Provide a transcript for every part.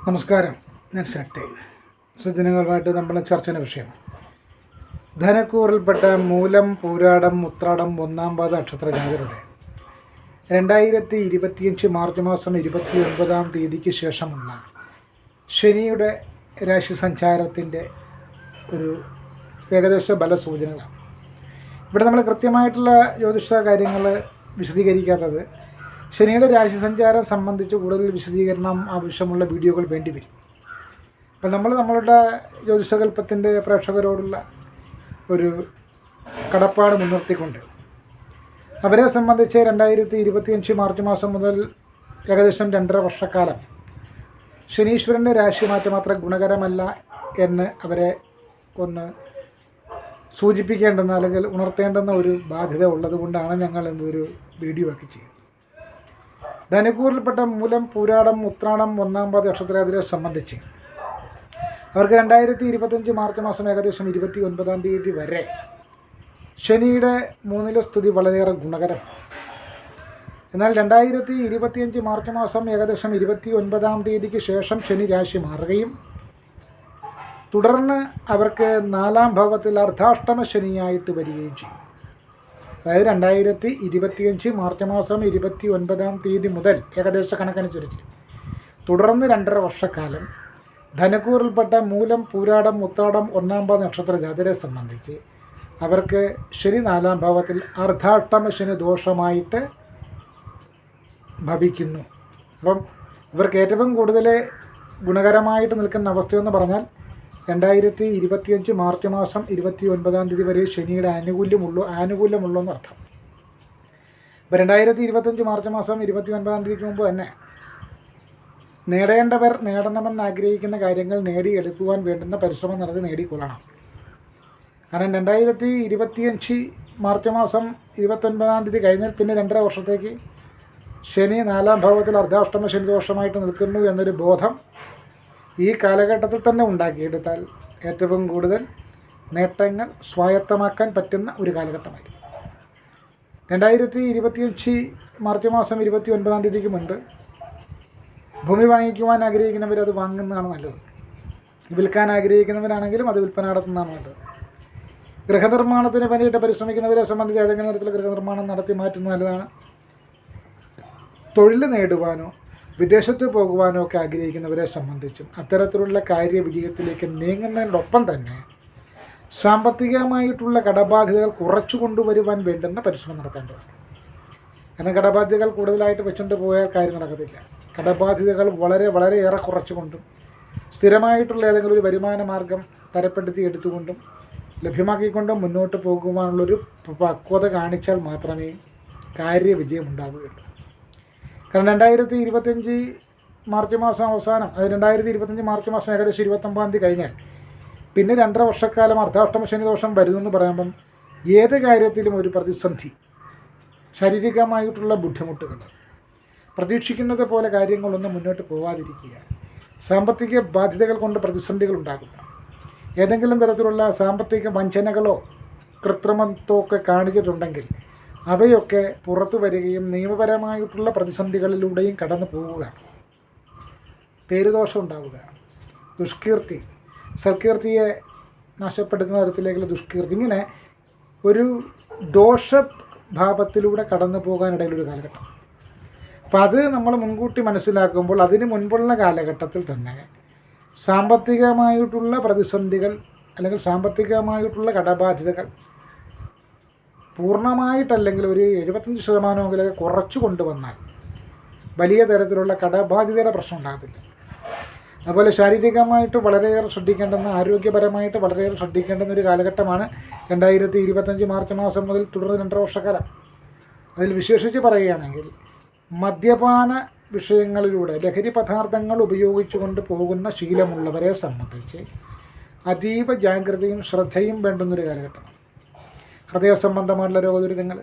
നമസ്കാരം. ഞാൻ ശക്തി സുദിനങ്ങളുമായിട്ട് നമ്മൾ ചർച്ചയുടെ വിഷയം. ധനക്കൂറിൽപ്പെട്ട മൂലം പൂരാടം ഉത്രാടം ഒന്നാം പാത നക്ഷത്ര ജാതരുടെ രണ്ടായിരത്തി ഇരുപത്തിയഞ്ച് മാർച്ച് മാസം ഇരുപത്തി ഒൻപതാം തീയതിക്ക് ശേഷമുള്ള ശനിയുടെ രാശി സഞ്ചാരത്തിന്റെ ഒരു ഏകദേശ ബല സൂചനകളാണ് ഇവിടെ നമ്മൾ കൃത്യമായിട്ടുള്ള ജ്യോതിഷ കാര്യങ്ങൾ വിശദീകരിക്കാത്തത് ശനിയുടെ രാശി സഞ്ചാരം സംബന്ധിച്ച് കൂടുതൽ വിശദീകരണം ആവശ്യമുള്ള വീഡിയോകൾ വേണ്ടി വരും. അപ്പം നമ്മൾ നമ്മളുടെ ജ്യോതിഷകൽപ്പത്തിന്റെ പ്രേക്ഷകരോടുള്ള ഒരു കടപ്പാട് മുൻനിർത്തിക്കൊണ്ട് അവരെ സംബന്ധിച്ച് രണ്ടായിരത്തി ഇരുപത്തിയഞ്ച് മാർച്ച് മാസം മുതൽ ഏകദേശം രണ്ടര വർഷക്കാലം ശനീശ്വരന്റെ രാശിമാറ്റം അത്ര ഗുണകരമല്ല എന്ന് അവരെ ഒന്ന് സൂചിപ്പിക്കേണ്ടെന്ന് അല്ലെങ്കിൽ ഉണർത്തേണ്ടെന്ന ഒരു ബാധ്യത ഉള്ളതുകൊണ്ടാണ് ഞങ്ങൾ ഇന്നൊരു വീഡിയോ ആക്കി ചെയ്യുന്നത്. ധനുക്കൂറിൽപ്പെട്ട മൂലം പൂരാടം ഉത്രാടം ഒന്നാം പാത നക്ഷത്രാതിരെ സംബന്ധിച്ച്. അവർക്ക് രണ്ടായിരത്തി ഇരുപത്തഞ്ച് മാർച്ച് മാസം ഏകദേശം ഇരുപത്തി ഒൻപതാം തീയതി വരെ ശനിയുടെ മൂന്നിലെ സ്ഥിതി വളരെയേറെ ഗുണകരം എന്നാൽ രണ്ടായിരത്തി ഇരുപത്തിയഞ്ച് മാർച്ച് മാസം ഏകദേശം ഇരുപത്തി ഒൻപതാം തീയതിക്ക് ശേഷം ശനി രാശി മാറുകയും തുടർന്ന് അവർക്ക് നാലാം ഭാവത്തിൽ അർദ്ധാഷ്ടമ ശനിയായിട്ട് വരികയും ചെയ്യും. അതായത് രണ്ടായിരത്തി ഇരുപത്തിയഞ്ച് മാർച്ച് മാസം ഇരുപത്തി ഒൻപതാം തീയതി മുതൽ ഏകദേശ കണക്കനുസരിച്ച്. തുടർന്ന് രണ്ടര വർഷക്കാലം ധനക്കൂറിൽപ്പെട്ട മൂലം പൂരാടം മുത്താടം ഒന്നാം പാത നക്ഷത്ര ജാതരെ സംബന്ധിച്ച് അവർക്ക് ശനി നാലാം ഭാവത്തിൽ അർദ്ധാഷ്ടമ ശനി ദോഷമായിട്ട് ഭവിക്കുന്നു. അപ്പം ഇവർക്ക് ഏറ്റവും കൂടുതൽ ഗുണകരമായിട്ട് നിൽക്കുന്ന അവസ്ഥയെന്ന് പറഞ്ഞാൽ രണ്ടായിരത്തി ഇരുപത്തിയഞ്ച് മാർച്ച് മാസം ഇരുപത്തി ഒൻപതാം തീയതി വരെ ശനിയുടെ ആനുകൂല്യമുള്ളൂ ആനുകൂല്യമുള്ളൂ എന്നർത്ഥം ഇപ്പോൾ രണ്ടായിരത്തി ഇരുപത്തഞ്ച് മാർച്ച് മാസം ഇരുപത്തി ഒൻപതാം തീയതിക്ക് മുമ്പ് തന്നെ നേടേണ്ടവർ നേടണമെന്ന് ആഗ്രഹിക്കുന്ന കാര്യങ്ങൾ നേടിയെടുക്കുവാൻ വേണ്ടുന്ന പരിശ്രമം നടത്തി നേടിക്കൊള്ളണം. കാരണം രണ്ടായിരത്തി ഇരുപത്തിയഞ്ച് മാർച്ച് മാസം ഇരുപത്തൊൻപതാം തീയതി കഴിഞ്ഞാൽ പിന്നെ രണ്ടര വർഷത്തേക്ക് ശനി നാലാം ഭാവത്തിൽ അർദ്ധാഷ്ടമ ശനി ദോഷമായിട്ട് നിൽക്കുന്നു എന്നൊരു ബോധം ഈ കാലഘട്ടത്തിൽ തന്നെ ഉണ്ടാക്കിയെടുത്താൽ ഏറ്റവും കൂടുതൽ നേട്ടങ്ങൾ സ്വായത്തമാക്കാൻ പറ്റുന്ന ഒരു കാലഘട്ടമായിരിക്കും. രണ്ടായിരത്തി ഇരുപത്തിയഞ്ച് മാർച്ച് മാസം ഇരുപത്തി ഒൻപതാം തീയതിക്ക് മുൻപ് ഭൂമി വാങ്ങിക്കുവാൻ ആഗ്രഹിക്കുന്നവർ അത് വാങ്ങുന്നതാണ് നല്ലത്. വിൽക്കാൻ ആഗ്രഹിക്കുന്നവരാണെങ്കിലും അത് വിൽപ്പന നടത്തുന്നതാണ് നല്ലത്. ഗൃഹനിർമ്മാണത്തിന് വേണ്ടിയിട്ട് പരിശ്രമിക്കുന്നവരെ സംബന്ധിച്ച് ഏതെങ്കിലും തരത്തിലുള്ള ഗൃഹനിർമ്മാണം നടത്തി മാറ്റുന്ന നല്ലതാണ്. തൊഴിൽ നേടുവാനോ വിദേശത്ത് പോകുവാനോ ഒക്കെ ആഗ്രഹിക്കുന്നവരെ സംബന്ധിച്ചും അത്തരത്തിലുള്ള കാര്യ വിജയത്തിലേക്ക് നീങ്ങുന്നതിനോടൊപ്പം തന്നെ സാമ്പത്തികമായിട്ടുള്ള കടബാധ്യതകൾ കുറച്ചു കൊണ്ടുവരുവാൻ വേണ്ടുന്ന പരിശ്രമം നടത്തേണ്ടതുണ്ട് കാരണം കടബാധ്യതകൾ കൂടുതലായിട്ട് വെച്ചുകൊണ്ട് പോയാൽ കാര്യം നടക്കത്തില്ല. കടബാധ്യതകൾ വളരെ വളരെ ഏറെ കുറച്ചുകൊണ്ടും സ്ഥിരമായിട്ടുള്ള ഏതെങ്കിലും ഒരു വരുമാന മാർഗം തരപ്പെടുത്തി എടുത്തുകൊണ്ടും ലഭ്യമാക്കിക്കൊണ്ടും മുന്നോട്ട് പോകുവാനുള്ളൊരു പക്വത കാണിച്ചാൽ മാത്രമേ കാര്യവിജയം ഉണ്ടാവുകയുള്ളൂ. കാരണം രണ്ടായിരത്തി ഇരുപത്തഞ്ച് മാർച്ച് മാസം അവസാനം അത് രണ്ടായിരത്തി ഇരുപത്തഞ്ച് മാർച്ച് മാസം ഏകദേശം ഇരുപത്തൊമ്പതാം തീയതി കഴിഞ്ഞാൽ പിന്നെ രണ്ടര വർഷക്കാലം അർദ്ധാഷ്ടമ ശനി ദോഷം വരുന്നെന്ന് പറയുമ്പം ഏത് കാര്യത്തിലും ഒരു പ്രതിസന്ധി ശാരീരികമായിട്ടുള്ള ബുദ്ധിമുട്ടുകൾ. പ്രതീക്ഷിക്കുന്നത് പോലെ കാര്യങ്ങളൊന്നും മുന്നോട്ട് പോകാതിരിക്കുക സാമ്പത്തിക ബാധ്യതകൾ കൊണ്ട് പ്രതിസന്ധികൾ ഉണ്ടാകുക. ഏതെങ്കിലും തരത്തിലുള്ള സാമ്പത്തിക വഞ്ചനകളോ കൃത്രിമത്വമോ ഒക്കെ കാണിച്ചിട്ടുണ്ടെങ്കിൽ അവയൊക്കെ പുറത്തു വരികയും നിയമപരമായിട്ടുള്ള പ്രതിസന്ധികളിലൂടെയും കടന്നു പോവുക. പേരുദോഷം ഉണ്ടാവുക. ദുഷ്കീർത്തി. സൽകീർത്തിയെ നഷ്ടപ്പെടുത്തുന്ന തരത്തിലേക്കുള്ള ദുഷ്കീർത്തി. ഇങ്ങനെ ഒരു ദോഷ ഭാവത്തിലൂടെ കടന്നു പോകാനിടയിലൊരു കാലഘട്ടം. അപ്പം അത് നമ്മൾ മുൻകൂട്ടി മനസ്സിലാക്കുമ്പോൾ അതിന് മുൻപുള്ള കാലഘട്ടത്തിൽ തന്നെ സാമ്പത്തികമായിട്ടുള്ള പ്രതിസന്ധികൾ അല്ലെങ്കിൽ സാമ്പത്തികമായിട്ടുള്ള കടബാധ്യതകൾ പൂർണമായിട്ടല്ലെങ്കിൽ ഒരു എഴുപത്തഞ്ച് ശതമാനമെങ്കിലൊക്കെ കുറച്ച് കൊണ്ടുവന്നാൽ വലിയ തരത്തിലുള്ള കടബാധ്യതയുടെ പ്രശ്നം ഉണ്ടാകത്തില്ല. അതുപോലെ ശാരീരികമായിട്ട് വളരെയേറെ ശ്രദ്ധിക്കേണ്ടുന്ന ആരോഗ്യപരമായിട്ട് വളരെയേറെ ശ്രദ്ധിക്കേണ്ടുന്ന ഒരു കാലഘട്ടമാണ് രണ്ടായിരത്തി ഇരുപത്തഞ്ച് മാർച്ച് മാസം മുതൽ തുടർന്ന് രണ്ടര വർഷക്കാലം. അതിൽ വിശേഷിച്ച് പറയുകയാണെങ്കിൽ മദ്യപാന വിഷയങ്ങളിലൂടെ ലഹരി പദാർത്ഥങ്ങൾ ഉപയോഗിച്ചുകൊണ്ട് പോകുന്ന ശീലമുള്ളവരെ സംബന്ധിച്ച് അതീവ ജാഗ്രതയും ശ്രദ്ധയും വേണ്ടുന്നൊരു കാലഘട്ടമാണ്. ഹൃദയ സംബന്ധമായിട്ടുള്ള രോഗദുരിതങ്ങൾ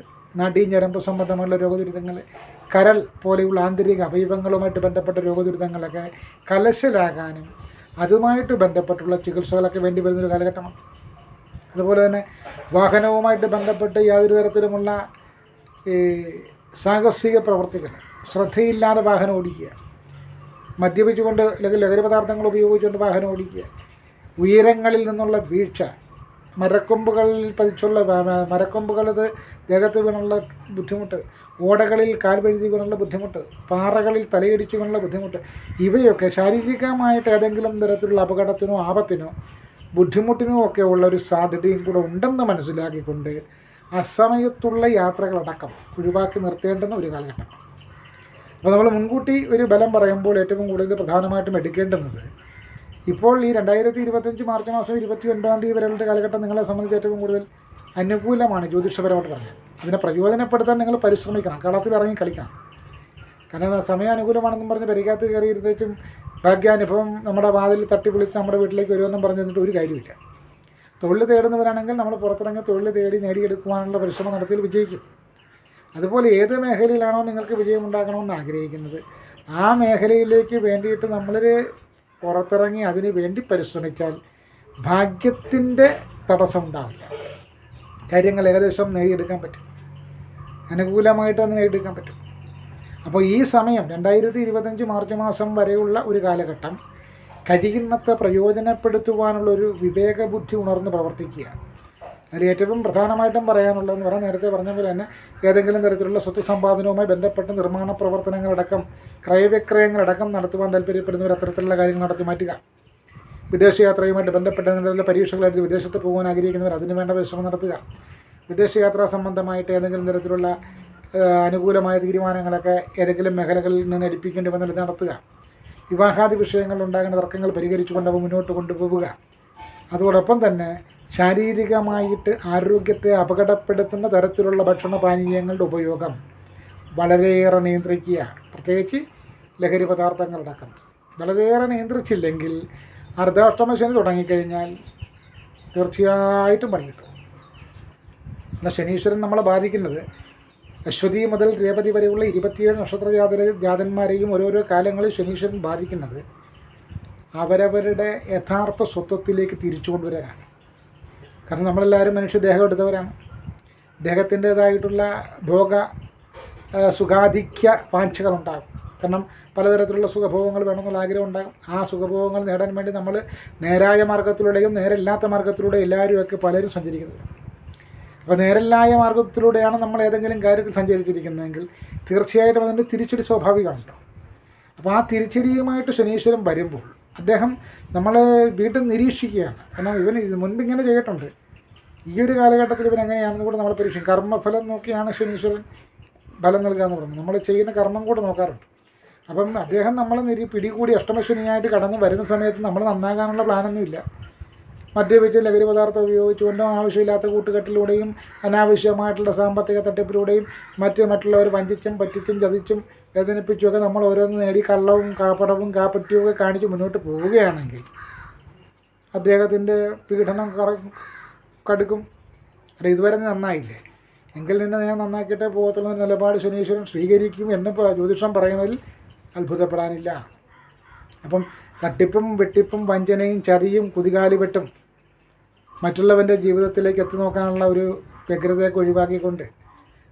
ഞരമ്പ് സംബന്ധമായുള്ള രോഗദുരിതങ്ങൾ കരൾ പോലെയുള്ള ആന്തരിക അവയവങ്ങളുമായിട്ട് ബന്ധപ്പെട്ട രോഗദുരിതങ്ങളൊക്കെ കലശലാകാനും അതുമായിട്ട് ബന്ധപ്പെട്ടുള്ള ചികിത്സകളൊക്കെ വേണ്ടി വരുന്നൊരു കാലഘട്ടമാണ്. അതുപോലെ തന്നെ വാഹനവുമായിട്ട് ബന്ധപ്പെട്ട് യാതൊരു തരത്തിലുമുള്ള ഈ സാഹസിക പ്രവർത്തികൾ ശ്രദ്ധയില്ലാതെ വാഹനം ഓടിക്കുക മദ്യപിച്ചുകൊണ്ട് അല്ലെങ്കിൽ ലഹരി പദാർത്ഥങ്ങൾ ഉപയോഗിച്ചുകൊണ്ട് വാഹനം ഓടിക്കുക ഉയരങ്ങളിൽ നിന്നുള്ള വീഴ്ച മരക്കൊമ്പുകളിൽ പതിച്ചുള്ള മരക്കൊമ്പുകളത് ദേഹത്ത് വീണുള്ള ബുദ്ധിമുട്ട് ഓടകളിൽ കാൽ വഴുതി വീണുള്ള ബുദ്ധിമുട്ട് പാറകളിൽ തലയിടിച്ച് വീണുള്ള ബുദ്ധിമുട്ട് ഇവയൊക്കെ ശാരീരികമായിട്ട് ഏതെങ്കിലും തരത്തിലുള്ള അപകടത്തിനോ ആപത്തിനോ ബുദ്ധിമുട്ടിനോ ഒക്കെ ഉള്ള ഒരു സാധ്യതയും കൂടെ ഉണ്ടെന്ന് മനസ്സിലാക്കിക്കൊണ്ട് അസമയത്തുള്ള യാത്രകളടക്കം ഒഴിവാക്കി നിർത്തേണ്ടുന്ന ഒരു കാലഘട്ടം. അപ്പോൾ നമ്മൾ മുൻകൂട്ടി ഒരു ബലം പറയുമ്പോൾ ഏറ്റവും കൂടുതൽ പ്രധാനമായിട്ടും എടുക്കേണ്ടുന്നത് ഇപ്പോൾ ഈ രണ്ടായിരത്തി ഇരുപത്തഞ്ച് മാർച്ച് മാസം ഇരുപത്തി ഒൻപതാം തീയതി വരെയുള്ള കാലഘട്ടം നിങ്ങളെ സംബന്ധിച്ച് ഏറ്റവും കൂടുതൽ അനുകൂലമാണ് ജ്യോതിഷപരമായിട്ട് പറഞ്ഞത് അതിനെ പ്രയോജനപ്പെടുത്താൻ നിങ്ങൾ പരിശ്രമിക്കണം. കളത്തിൽ ഇറങ്ങി കളിക്കണം. കാരണം സമയം അനുകൂലമാണെന്നും പറഞ്ഞ് പരിക്കകത്ത് കയറിയിരുത്തേച്ചും ഭാഗ്യാനുഭവം നമ്മുടെ വാതിൽ തട്ടി വിളിച്ച് നമ്മുടെ വീട്ടിലേക്ക് വരുമെന്നും പറഞ്ഞു തന്നിട്ട് ഒരു കാര്യമില്ല തൊഴിൽ തേടുന്നവരാണെങ്കിൽ നമ്മൾ പുറത്തിറങ്ങി തൊഴിൽ തേടി നേടിയെടുക്കുവാനുള്ള പരിശ്രമം നടത്തിയാൽ വിജയിക്കും. അതുപോലെ ഏത് മേഖലയിലാണോ നിങ്ങൾക്ക് വിജയം ഉണ്ടാക്കണമെന്ന് ആഗ്രഹിക്കുന്നത് ആ മേഖലയിലേക്ക് വേണ്ടിയിട്ട് നമ്മളൊരു പുറത്തിറങ്ങി അതിനു വേണ്ടി പരിശ്രമിച്ചാൽ ഭാഗ്യത്തിന്റെ തടസ്സം ഉണ്ടാവില്ല കാര്യങ്ങൾ ഏകദേശം നേടിയെടുക്കാൻ പറ്റും. അനുകൂലമായിട്ട് തന്നെ നേടിയെടുക്കാൻ പറ്റും. അപ്പോൾ ഈ സമയം രണ്ടായിരത്തി ഇരുപത്തഞ്ച് മാർച്ച് മാസം വരെയുള്ള ഒരു കാലഘട്ടം കഴിയുന്നത്ര പ്രയോജനപ്പെടുത്തുവാനുള്ളൊരു വിവേകബുദ്ധി വിവേക ബുദ്ധി ഉണർന്ന് പ്രവർത്തിക്കുകയാണ്. അതിൽ ഏറ്റവും പ്രധാനമായിട്ടും പറയാനുള്ളതെന്ന് പറഞ്ഞാൽ നേരത്തെ പറഞ്ഞ പോലെ തന്നെ ഏതെങ്കിലും തരത്തിലുള്ള സ്വത്ത് സമ്പാദനവുമായി ബന്ധപ്പെട്ട നിർമ്മാണ പ്രവർത്തനങ്ങളടക്കം ക്രയവിക്രയങ്ങളടക്കം നടത്തുവാൻ താല്പര്യപ്പെടുന്നവർ അത്തരത്തിലുള്ള കാര്യങ്ങൾ നടത്തി മാറ്റുക. വിദേശയാത്രയുമായിട്ട് ബന്ധപ്പെട്ട നിലവിലെ പരീക്ഷകളെടുത്ത് വിദേശത്ത് പോകാൻ ആഗ്രഹിക്കുന്നവർ അതിന് വേണ്ട പരിശ്രമം നടത്തുക. വിദേശയാത്രാ സംബന്ധമായിട്ട് ഏതെങ്കിലും തരത്തിലുള്ള അനുകൂലമായ തീരുമാനങ്ങളൊക്കെ ഏതെങ്കിലും മേഖലകളിൽ നിന്ന് എടുപ്പിക്കേണ്ടി വന്നാൽ നടത്തുക. വിവാഹാദി വിഷയങ്ങൾ ഉണ്ടാകുന്ന തർക്കങ്ങൾ പരിഹരിച്ചുകൊണ്ട് മുന്നോട്ട് കൊണ്ടുപോവുക. അതോടൊപ്പം തന്നെ ശാരീരികമായിട്ട് ആരോഗ്യത്തെ അപകടപ്പെടുത്തുന്ന തരത്തിലുള്ള ഭക്ഷണ പാനീയങ്ങളുടെ ഉപയോഗം വളരെയേറെ നിയന്ത്രിക്കുക പ്രത്യേകിച്ച് ലഹരി പദാർത്ഥങ്ങളടക്കം. വളരെയേറെ നിയന്ത്രിച്ചില്ലെങ്കിൽ അർദ്ധാഷ്ടമ ശനി തുടങ്ങിക്കഴിഞ്ഞാൽ തീർച്ചയായിട്ടും പണി എന്നാൽ ശനീശ്വരൻ നമ്മളെ ബാധിക്കുന്നത് അശ്വതി മുതൽ രേവതി വരെയുള്ള ഇരുപത്തിയേഴ് നക്ഷത്ര ജാത ജാതന്മാരെയും ഓരോരോ കാലങ്ങളിൽ ശനീശ്വരൻ ബാധിക്കുന്നത് അവരവരുടെ യഥാർത്ഥ സ്വത്വത്തിലേക്ക് തിരിച്ചു കൊണ്ടുവരാനാണ് കാരണം നമ്മളെല്ലാവരും മനുഷ്യദേഹം എടുത്തവരാണ് ദേഹത്തിന്റേതായിട്ടുള്ള ഭോഗ സുഖാധിക്യ വാഞ്ചകളുണ്ടാകും. കാരണം പലതരത്തിലുള്ള സുഖഭോഗങ്ങൾ വേണമെന്നുള്ള ആഗ്രഹം ഉണ്ടാകും. ആ സുഖഭോഗങ്ങൾ നേടാൻ വേണ്ടി നമ്മൾ നേരായ മാർഗത്തിലൂടെയും നേരല്ലാത്ത മാർഗത്തിലൂടെ എല്ലാവരുമൊക്കെ പലരും സഞ്ചരിക്കുന്നത്. അപ്പോൾ നേരല്ലായ മാർഗത്തിലൂടെയാണ് നമ്മൾ ഏതെങ്കിലും കാര്യത്തിൽ സഞ്ചരിച്ചിരിക്കുന്നതെങ്കിൽ തീർച്ചയായിട്ടും അതിന്റെ തിരിച്ചടി സ്വാഭാവികമാണല്ലോ. അപ്പോൾ ആ തിരിച്ചടിയുമായിട്ട് ശനീശ്വരൻ വരുമ്പോൾ അദ്ദേഹം നമ്മളെ വീട്ടിൽ നിരീക്ഷിക്കുകയാണ്. കാരണം ഇവൻ ഇത് മുൻപ് ഇങ്ങനെ ചെയ്തിട്ടുണ്ട്. ഈ ഒരു കാലഘട്ടത്തിൽ ഇവൻ എങ്ങനെയാണെന്ന് കൂടെ നമ്മൾ പരീക്ഷിക്കും. കർമ്മഫലം നോക്കിയാണ് ശനീശ്വരൻ ഫലം നൽകുക എന്ന് പറയുന്നത്. നമ്മൾ ചെയ്യുന്ന കർമ്മം കൂടെ നോക്കാറുണ്ട്. അപ്പം അദ്ദേഹം നമ്മളെ നിരി പിടികൂടി അഷ്ടമശനിയായിട്ട് കടന്ന് വരുന്ന സമയത്ത് നമ്മൾ നന്നാകാനുള്ള പ്ലാനൊന്നുമില്ല മദ്യപിച്ച് ലഹരി പദാർത്ഥം ഉപയോഗിച്ചുകൊണ്ടും ആവശ്യമില്ലാത്ത കൂട്ടുകെട്ടിലൂടെയും അനാവശ്യമായിട്ടുള്ള സാമ്പത്തിക തട്ടിപ്പിലൂടെയും മറ്റ് മറ്റുള്ളവർ വഞ്ചിച്ചും പറ്റിച്ചും ചതിച്ചും വേദനിപ്പിച്ചുമൊക്കെ നമ്മൾ ഓരോന്ന് നേടി കള്ളവും കാപ്പടവും കാപ്പറ്റിയും ഒക്കെ കാണിച്ച് മുന്നോട്ട് പോവുകയാണെങ്കിൽ അദ്ദേഹത്തിന്റെ പീഡനം കടുക്കും. അല്ല ഇതുവരെ നന്നായില്ലേ? എങ്കിൽ നിന്നെ ഞാൻ നന്നാക്കിയിട്ടേ പോകത്തുള്ള നിലപാട് ശനീശ്വരൻ സ്വീകരിക്കും എന്ന് ജ്യോതിഷം പറയുന്നതിൽ അത്ഭുതപ്പെടാനില്ല. അപ്പം തട്ടിപ്പും വെട്ടിപ്പും വഞ്ചനയും ചതിയും കുതികാലി കുതികാലിവെട്ടും മറ്റുള്ളവന്റെ ജീവിതത്തിലേക്ക് എത്തി നോക്കാനുള്ള ഒരു വ്യഗ്രതയൊക്കെ ഒഴിവാക്കിക്കൊണ്ട്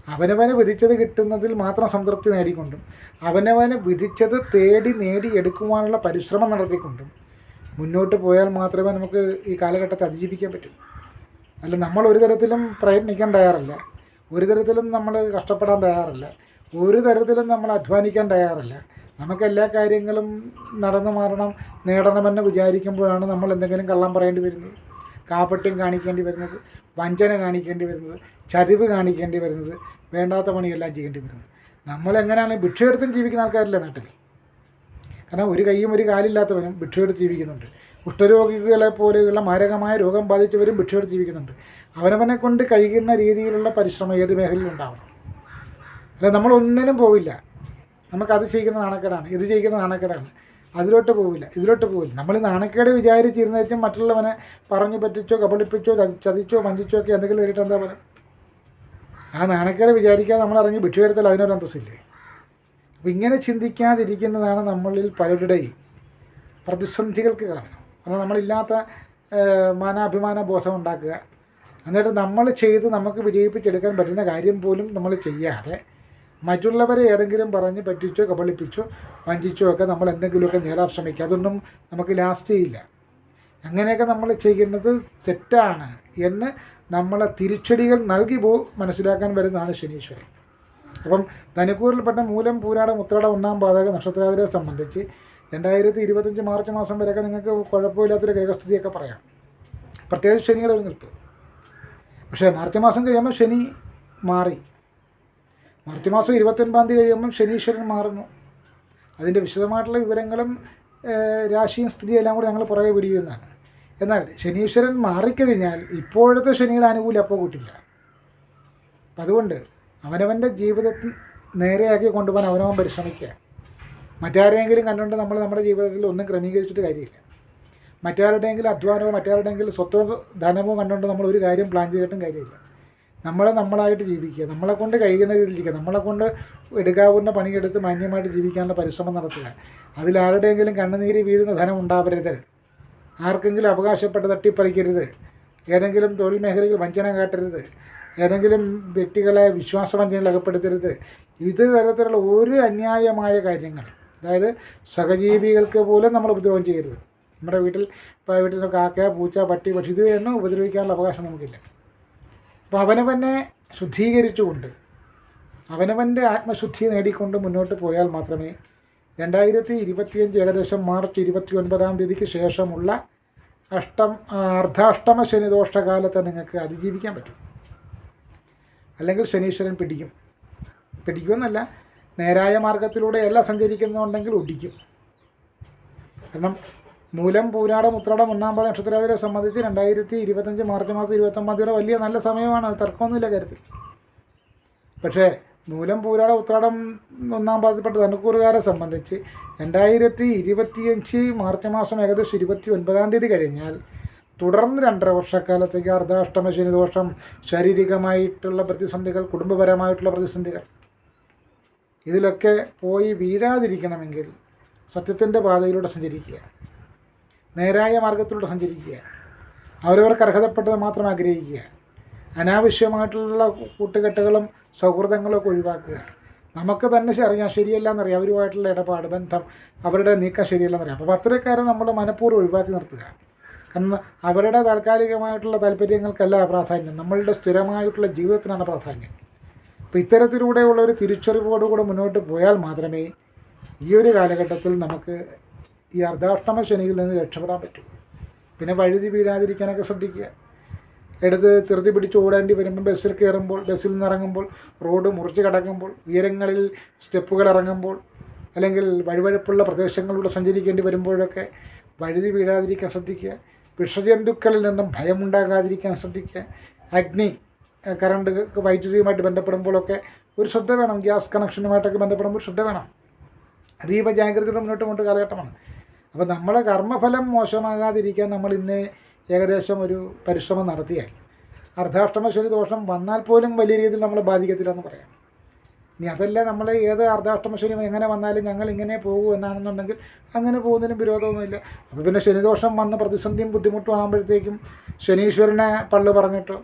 അവനവന് വിധിച്ചത് കിട്ടുന്നതിൽ മാത്രം സംതൃപ്തി നേടിക്കൊണ്ടും അവനവന് വിധിച്ചത് തേടി നേടി എടുക്കുവാനുള്ള പരിശ്രമം നടത്തിക്കൊണ്ടും മുന്നോട്ട് പോയാൽ മാത്രമേ നമുക്ക് ഈ കാലഘട്ടത്തെ അതിജീവിക്കാൻ പറ്റൂ. അല്ല നമ്മൾ ഒരു തരത്തിലും പ്രയത്നിക്കാൻ തയ്യാറല്ല. ഒരു തരത്തിലും നമ്മൾ കഷ്ടപ്പെടാൻ തയ്യാറല്ല. ഒരു തരത്തിലും നമ്മൾ അധ്വാനിക്കാൻ തയ്യാറല്ല. നമുക്ക് എല്ലാ കാര്യങ്ങളും നടന്നു മാറണം നേടണമെന്ന് വിചാരിക്കുമ്പോഴാണ് നമ്മൾ എന്തെങ്കിലും കള്ളം പറയേണ്ടി വരുന്നത്. കാപ്പട്യം കാണിക്കേണ്ടി വരുന്നത് വഞ്ചന കാണിക്കേണ്ടി വരുന്നത് ചതിവ് കാണിക്കേണ്ടി വരുന്നത് വേണ്ടാത്ത പണിയെല്ലാം ചെയ്യേണ്ടി വരുന്നത്. നമ്മളെങ്ങനെയാണ് ഭിക്ഷയെടുത്തും ജീവിക്കുന്ന ആൾക്കാരില്ല നാട്ടിൽ കാരണം ഒരു കൈയും ഒരു കാലില്ലാത്തവനും ഭിക്ഷയെടുത്ത് ജീവിക്കുന്നുണ്ട്. കുഷ്ഠരോഗികളെ പോലെയുള്ള മാരകമായ രോഗം ബാധിച്ചവരും ഭിക്ഷയെടുത്ത് ജീവിക്കുന്നുണ്ട്. അവനവനെ കൊണ്ട് കഴിയുന്ന രീതിയിലുള്ള പരിശ്രമം ഏത് മേഖലയിലും ഉണ്ടാവണം. അല്ല നമ്മൾ ഒന്നിനും പോവില്ല. നമുക്കത് ചെയ്യുന്ന നാണക്കേടാണ് ഇത് ചെയ്യുന്ന നാണക്കേടാണ്. അതിലോട്ട് പോവില്ല ഇതിലോട്ട് പോവില്ല. നമ്മൾ നാണക്കേട് വിചാരിച്ചിരുന്ന വെച്ചാൽ മറ്റുള്ളവനെ പറഞ്ഞു പറ്റിച്ചോ കബളിപ്പിച്ചോ ചതി- ചതിച്ചോ വഞ്ചിച്ചോ ഒക്കെ എന്തെങ്കിലും നേരിട്ട് എന്താ പറയുക ആ നാണക്കേട് വിചാരിക്കാതെ നമ്മൾ ഇറങ്ങി ഭിക്ഷയെടുത്താൽ അതിനൊരു അന്തസ്സില്ലേ? അപ്പം ഇങ്ങനെ ചിന്തിക്കാതിരിക്കുന്നതാണ് നമ്മളിൽ പലരുടെയും പ്രതിസന്ധികൾക്ക് കാരണം. കാരണം നമ്മളില്ലാത്ത മാനാഭിമാന ബോധം ഉണ്ടാക്കുക. എന്നിട്ട് നമ്മൾ ചെയ്ത് നമുക്ക് വിജയിപ്പിച്ചെടുക്കാൻ പറ്റുന്ന കാര്യം പോലും നമ്മൾ ചെയ്യാതെ മറ്റുള്ളവരെ ഏതെങ്കിലും പറഞ്ഞ് പറ്റിച്ചോ കബളിപ്പിച്ചോ വഞ്ചിച്ചോ ഒക്കെ നമ്മൾ എന്തെങ്കിലുമൊക്കെ നേടാൻ ശ്രമിക്കുക. അതൊന്നും നമുക്ക് ലാസ്റ്റ് ചെയ്യില്ല അങ്ങനെയൊക്കെ നമ്മൾ ചെയ്യുന്നത് തെറ്റാണ് എന്ന് നമ്മളെ തിരിച്ചടികൾ നൽകി പോ മനസ്സിലാക്കാൻ വരുന്നതാണ് ശനീശ്വരൻ. അപ്പം ധനുക്കൂറിൽപ്പെട്ട മൂലം പൂരാട ഉത്രാടം ഒന്നാം പാതക നക്ഷത്രാതിരെ സംബന്ധിച്ച് രണ്ടായിരത്തി ഇരുപത്തഞ്ച് മാർച്ച് മാസം വരെയൊക്കെ നിങ്ങൾക്ക് കുഴപ്പമില്ലാത്തൊരു ഗ്രഹസ്ഥിതിയൊക്കെ പറയാം. പ്രത്യേകിച്ച് ശനിയുടെ ഒരു നിൽപ്പ്. പക്ഷേ മാർച്ച് മാസം കഴിയുമ്പോൾ ശനി മാറി. മാർച്ച് മാസം ഇരുപത്തൊൻപതാം തീയതി കഴിയുമ്പം ശനീശ്വരൻ മാറുന്നു. അതിന്റെ വിശദമായിട്ടുള്ള വിവരങ്ങളും രാശിയും സ്ഥിതിയും എല്ലാം കൂടി ഞങ്ങൾ പുറകെ പിടിക്കുന്നതാണ്. എന്നാൽ ശനീശ്വരൻ മാറിക്കഴിഞ്ഞാൽ ഇപ്പോഴത്തെ ശനിയുടെ ആനുകൂല്യം അപ്പോൾ കിട്ടില്ല. അപ്പം അതുകൊണ്ട് അവനവന്റെ ജീവിതത്തിൽ നേരെയാക്കി കൊണ്ടുപോകാൻ അവനവൻ പരിശ്രമിക്കുക. മറ്റാരെങ്കിലും കണ്ടുകൊണ്ട് നമ്മൾ നമ്മുടെ ജീവിതത്തിൽ ഒന്നും ക്രമീകരിച്ചിട്ട് കാര്യമില്ല. മറ്റാരുടെയെങ്കിലും അധ്വാനമോ മറ്റാരുടെയെങ്കിലും സ്വത്തോ ധനമോ കണ്ടുകൊണ്ട് നമ്മൾ ഒരു കാര്യം പ്ലാൻ ചെയ്തിട്ടും കാര്യമില്ല. നമ്മളെ നമ്മളായിട്ട് ജീവിക്കുക നമ്മളെ കൊണ്ട് കഴിയുന്ന രീതിയിൽ നമ്മളെ കൊണ്ട് എടുക്കാവുന്ന പണിയെടുത്ത് മാന്യമായിട്ട് ജീവിക്കാനുള്ള പരിശ്രമം നടത്തുക. അതിലാരുടെയെങ്കിലും കണ്ണുനീര് വീഴുന്ന ധനം ഉണ്ടാവരുത്. ആർക്കെങ്കിലും അവകാശപ്പെട്ട് തട്ടിപ്പറിക്കരുത്. ഏതെങ്കിലും തൊഴിൽ മേഖലയിൽ വഞ്ചന കാട്ടരുത്. ഏതെങ്കിലും വ്യക്തികളെ വിശ്വാസവഞ്ചനയിൽ അകപ്പെടുത്തരുത്. ഇത് തരത്തിലുള്ള ഒരു അന്യായമായ കാര്യങ്ങൾ. അതായത് സഹജീവികൾക്ക് പോലും നമ്മൾ ഉപദ്രവം ചെയ്യരുത്. നമ്മുടെ വീട്ടിൽ ഇപ്പോൾ വീട്ടിൽ കാക്ക പൂച്ച പട്ടി പക്ഷി ഇത് തന്നെ ഉപദ്രവിക്കാനുള്ള അവകാശം നമുക്കില്ല. അപ്പോൾ അവനവനെ ശുദ്ധീകരിച്ചുകൊണ്ട് അവനവന്റെ ആത്മശുദ്ധി നേടിക്കൊണ്ട് മുന്നോട്ട് പോയാൽ മാത്രമേ രണ്ടായിരത്തി ഇരുപത്തിയഞ്ച് ഏകദേശം മാർച്ച് ഇരുപത്തി ഒൻപതാം തീയതിക്ക് ശേഷമുള്ള അഷ്ടം അർദ്ധാഷ്ടമ ശനിദോഷകാലത്തെ നിങ്ങൾക്ക് അതിജീവിക്കാൻ പറ്റും. അല്ലെങ്കിൽ ശനീശ്വരൻ പിടിക്കും. പിടിക്കുമെന്നല്ല നേരായ മാർഗത്തിലൂടെയല്ല സഞ്ചരിക്കുന്നുണ്ടെങ്കിൽ ഒടിക്കും. കാരണം മൂലം പൂരാട ഉത്രാടം ഒന്നാം പാത നക്ഷത്രാതിരെ സംബന്ധിച്ച് രണ്ടായിരത്തി ഇരുപത്തഞ്ച് മാർച്ച് മാസം ഇരുപത്തൊമ്പത് വരെ വലിയ നല്ല സമയമാണ്. തർക്കമൊന്നുമില്ല കാര്യത്തിൽ. പക്ഷേ മൂലം പൂരാട ഉത്രാടം ഒന്നാം പാദത്തിൽപ്പെട്ട തണുക്കൂറുകാരെ സംബന്ധിച്ച് രണ്ടായിരത്തി ഇരുപത്തിയഞ്ച് മാർച്ച് മാസം ഏകദേശം ഇരുപത്തി ഒൻപതാം തീയതി കഴിഞ്ഞാൽ തുടർന്ന് രണ്ടര വർഷക്കാലത്തേക്ക് അർദ്ധാഷ്ടമ ശനിദോഷം ശാരീരികമായിട്ടുള്ള പ്രതിസന്ധികൾ കുടുംബപരമായിട്ടുള്ള പ്രതിസന്ധികൾ ഇതിലൊക്കെ പോയി വീഴാതിരിക്കണമെങ്കിൽ സത്യത്തിന്റെ പാതയിലൂടെ സഞ്ചരിക്കുക. നേരായ മാർഗത്തിലൂടെ സഞ്ചരിക്കുക. അവരവർക്ക് അർഹതപ്പെട്ടത് മാത്രം ആഗ്രഹിക്കുക. അനാവശ്യമായിട്ടുള്ള കൂട്ടുകെട്ടുകളും സൗഹൃദങ്ങളും ഒക്കെ ഒഴിവാക്കുക. നമുക്ക് തന്നെ അറിയാം ശരിയല്ല എന്നറിയാം. അവരുമായിട്ടുള്ള ഇടപാട് ബന്ധം അവരുടെ നീക്കം ശരിയല്ലെന്നറിയാം അപ്പോൾ അത്തരക്കാരെ നമ്മൾ മനഃപൂർവം ഒഴിവാക്കി നിർത്തുക. കാരണം അവരുടെ താൽക്കാലികമായിട്ടുള്ള താല്പര്യങ്ങൾക്കല്ല പ്രാധാന്യം. നമ്മളുടെ സ്ഥിരമായിട്ടുള്ള ജീവിതത്തിനാണ് പ്രാധാന്യം. അപ്പോൾ ഇത്തരത്തിലൂടെയുള്ള ഒരു തിരിച്ചറിവോടുകൂടെ മുന്നോട്ട് പോയാൽ മാത്രമേ ഈ ഒരു കാലഘട്ടത്തിൽ നമുക്ക് ഈ അർദ്ധാഷ്ടമ ശനിയിൽ നിന്ന് രക്ഷപ്പെടാൻ പറ്റും. പിന്നെ വഴുതി വീഴാതിരിക്കാനൊക്കെ ശ്രദ്ധിക്കുക. എടുത്ത് തിരുതി പിടിച്ച് ഓടേണ്ടി വരുമ്പോൾ ബസ്സിൽ കയറുമ്പോൾ ബസ്സിൽ നിന്ന് ഇറങ്ങുമ്പോൾ റോഡ് മുറിച്ച് കടക്കുമ്പോൾ ഉയരങ്ങളിൽ സ്റ്റെപ്പുകൾ ഇറങ്ങുമ്പോൾ അല്ലെങ്കിൽ വഴുവഴുപ്പുള്ള പ്രദേശങ്ങളിലൂടെ സഞ്ചരിക്കേണ്ടി വരുമ്പോഴൊക്കെ വഴുതി വീഴാതിരിക്കാൻ ശ്രദ്ധിക്കുക. വിഷജന്തുക്കളിൽ നിന്നും ഭയമുണ്ടാകാതിരിക്കാൻ ശ്രദ്ധിക്കുക. അഗ്നി കറണ്ട് വൈദ്യുതിയുമായിട്ട് ബന്ധപ്പെടുമ്പോഴൊക്കെ ഒരു ശ്രദ്ധ വേണം. ഗ്യാസ് കണക്ഷനുമായിട്ടൊക്കെ ബന്ധപ്പെടുമ്പോൾ ശ്രദ്ധ വേണം. അതീവ ജാഗ്രതയുടെ മുന്നോട്ട് കൊണ്ട് കാലഘട്ടമാണ്. അപ്പോൾ നമ്മളെ കർമ്മഫലം മോശമാകാതിരിക്കാൻ നമ്മൾ ഇന്ന് ഏകദേശം ഒരു പരിശ്രമം നടത്തിയാൽ അർദ്ധാഷ്ടമ ശനി ദോഷം വന്നാൽ പോലും വലിയ രീതിയിൽ നമ്മളെ ബാധിക്കത്തില്ലെന്ന് പറയാം. ഇനി അതല്ല നമ്മൾ ഏത് അർദ്ധാഷ്ടമ ശനി എങ്ങനെ വന്നാലും ഞങ്ങൾ ഇങ്ങനെ പോകൂ എന്നാണെന്നുണ്ടെങ്കിൽ അങ്ങനെ പോകുന്നതിനും വിരോധമൊന്നുമില്ല. അപ്പോൾ പിന്നെ ശനിദോഷം വന്ന് പ്രതിസന്ധിയും ബുദ്ധിമുട്ടും ആകുമ്പോഴത്തേക്കും ശനീശ്വരനെ പള്ളു പറഞ്ഞിട്ടോ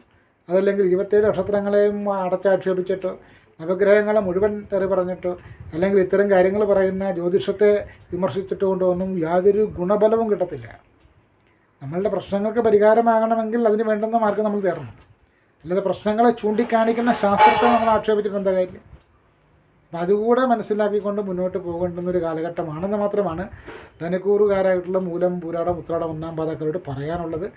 അതല്ലെങ്കിൽ ഇരുപത്തേഴ് നക്ഷത്രങ്ങളെയും അടച്ചാക്ഷേപിച്ചിട്ടോ നവഗ്രഹങ്ങളെ മുഴുവൻ തെറി പറഞ്ഞിട്ടോ അല്ലെങ്കിൽ ഇത്തരം കാര്യങ്ങൾ പറയുന്ന ജ്യോതിഷത്തെ വിമർശിച്ചിട്ടോ കൊണ്ടൊന്നും യാതൊരു ഗുണബലവും കിട്ടത്തില്ല. നമ്മളുടെ പ്രശ്നങ്ങൾക്ക് പരിഹാരമാകണമെങ്കിൽ അതിന് വേണ്ടുന്ന മാർഗം നമ്മൾ തേടണം. അല്ലാതെ പ്രശ്നങ്ങളെ ചൂണ്ടിക്കാണിക്കുന്ന ശാസ്ത്രത്തെ നമ്മൾ ആക്ഷേപിച്ചിട്ട് എന്താ കാര്യം? അപ്പം അതുകൂടെ മനസ്സിലാക്കിക്കൊണ്ട് മുന്നോട്ട് പോകേണ്ടുന്ന ഒരു കാലഘട്ടമാണെന്ന് മാത്രമാണ് ധനക്കൂറുകാരായിട്ടുള്ള മൂലം പൂരാടം ഉത്രാടം ഒന്നാം പാതാക്കളോട് പറയാനുള്ളത്.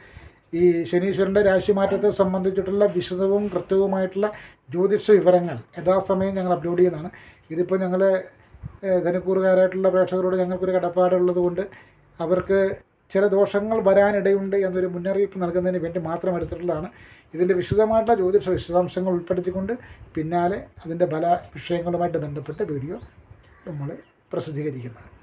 ഈ ശനീശ്വരന്റെ രാശിമാറ്റത്തെ സംബന്ധിച്ചിട്ടുള്ള വിശദവും കൃത്യവുമായിട്ടുള്ള ജ്യോതിഷ വിവരങ്ങൾ യഥാസമയം ഞങ്ങൾ അപ്ലോഡ് ചെയ്യുന്നതാണ്. ഇതിപ്പോൾ ഞങ്ങൾ ധനക്കൂറുകാരായിട്ടുള്ള പ്രേക്ഷകരോട് ഞങ്ങൾക്കൊരു കടപ്പാടുള്ളത് കൊണ്ട് അവർക്ക് ചില ദോഷങ്ങൾ വരാനിടയുണ്ട് എന്നൊരു മുന്നറിയിപ്പ് നൽകുന്നതിന് വേണ്ടി മാത്രം എടുത്തിട്ടുള്ളതാണ്. ഇതിന്റെ വിശദമായിട്ടുള്ള ജ്യോതിഷ വിശദാംശങ്ങൾ ഉൾപ്പെടുത്തിക്കൊണ്ട് പിന്നാലെ അതിന്റെ പല വിഷയങ്ങളുമായിട്ട് ബന്ധപ്പെട്ട് വീഡിയോ നമ്മൾ പ്രസിദ്ധീകരിക്കുന്നതാണ്.